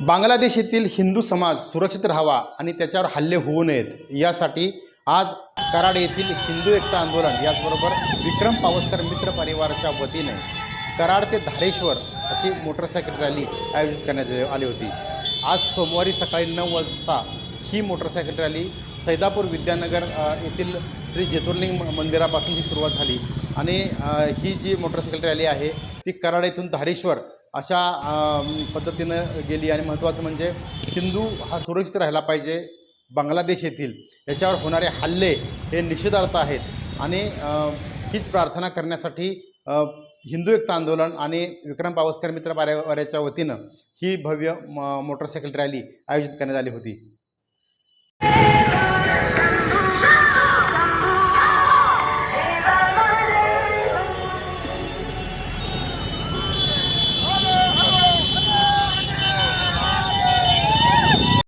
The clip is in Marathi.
बांगलादेश येथील हिंदू समाज सुरक्षित राहावा आणि त्याच्यावर हल्ले होऊ नयेत यासाठी आज कराड येथील हिंदू एकता आंदोलन याचबरोबर विक्रम पावसकर मित्र परिवाराच्या वतीने कराड ते धारेश्वर अशी मोटरसायकल रॅली आयोजित करण्यात आली होती. आज सोमवारी सकाळी नऊ वाजता ही मोटरसायकल रॅली सैदापूर विद्यानगर येथील श्री जेतुर्लिंग मंदिरापासून ही सुरुवात झाली. आणि ही जी मोटरसायकल रॅली आहे ती कराड येथून धारेश्वर अशा पद्धतीनं गेली आणि महत्त्वाचं म्हणजे हिंदू हा सुरक्षित राहिला पाहिजे बांगलादेश येथील. याच्यावर होणारे हल्ले हे निषेधार्थ आहेत आणि हीच प्रार्थना करण्यासाठी हिंदू एकता आंदोलन आणि विक्रम पावसकर मित्र परिवाराच्या वतीनं ही भव्य म- मोटरसायकल रॅली आयोजित करण्यात आली होती.